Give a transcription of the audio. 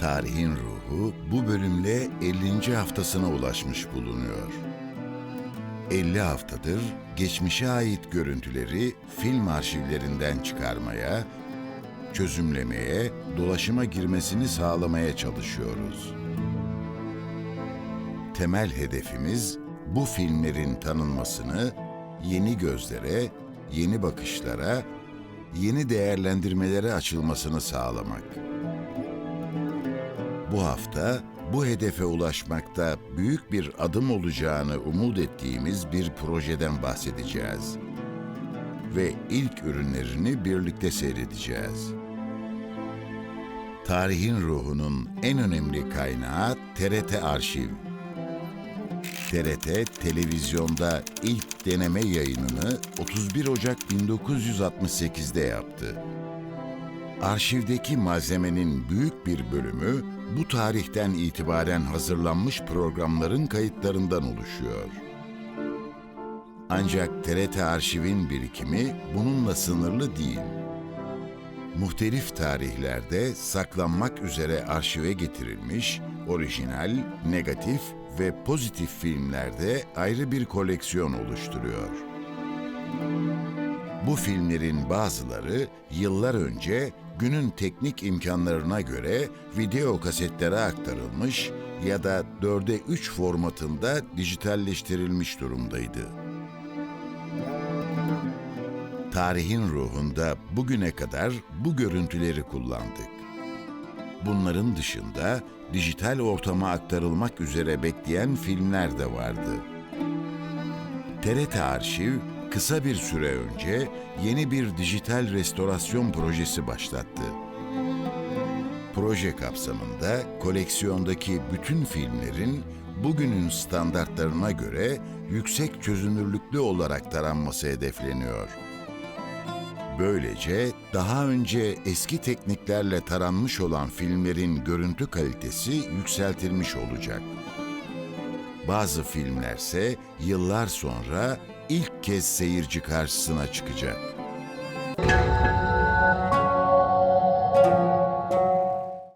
Tarihin ruhu bu bölümle 50. haftasına ulaşmış bulunuyor. 50 haftadır geçmişe ait görüntüleri film arşivlerinden çıkarmaya, çözümlemeye, dolaşıma girmesini sağlamaya çalışıyoruz. Temel hedefimiz bu filmlerin tanınmasını yeni gözlere, yeni bakışlara, yeni değerlendirmelere açılmasını sağlamak. Bu hafta bu hedefe ulaşmakta büyük bir adım olacağını umut ettiğimiz bir projeden bahsedeceğiz. Ve ilk ürünlerini birlikte seyredeceğiz. Tarihin ruhunun en önemli kaynağı TRT Arşiv. TRT televizyonda ilk deneme yayınını 31 Ocak 1968'de yaptı. Arşivdeki malzemenin büyük bir bölümü bu tarihten itibaren hazırlanmış programların kayıtlarından oluşuyor. Ancak TRT arşivin birikimi bununla sınırlı değil. Muhtelif tarihlerde saklanmak üzere arşive getirilmiş, orijinal, negatif ve pozitif filmlerde ayrı bir koleksiyon oluşturuyor. Bu filmlerin bazıları yıllar önce günün teknik imkanlarına göre video kasetlere aktarılmış ya da 4'e 3 formatında dijitalleştirilmiş durumdaydı. Tarihin ruhunda bugüne kadar bu görüntüleri kullandık. Bunların dışında dijital ortama aktarılmak üzere bekleyen filmler de vardı. TRT Arşiv kısa bir süre önce yeni bir dijital restorasyon projesi başlattı. Proje kapsamında koleksiyondaki bütün filmlerin bugünün standartlarına göre yüksek çözünürlüklü olarak taranması hedefleniyor. Böylece daha önce eski tekniklerle taranmış olan filmlerin görüntü kalitesi yükseltilmiş olacak. Bazı filmlerse yıllar sonra ilk kez seyirci karşısına çıkacak.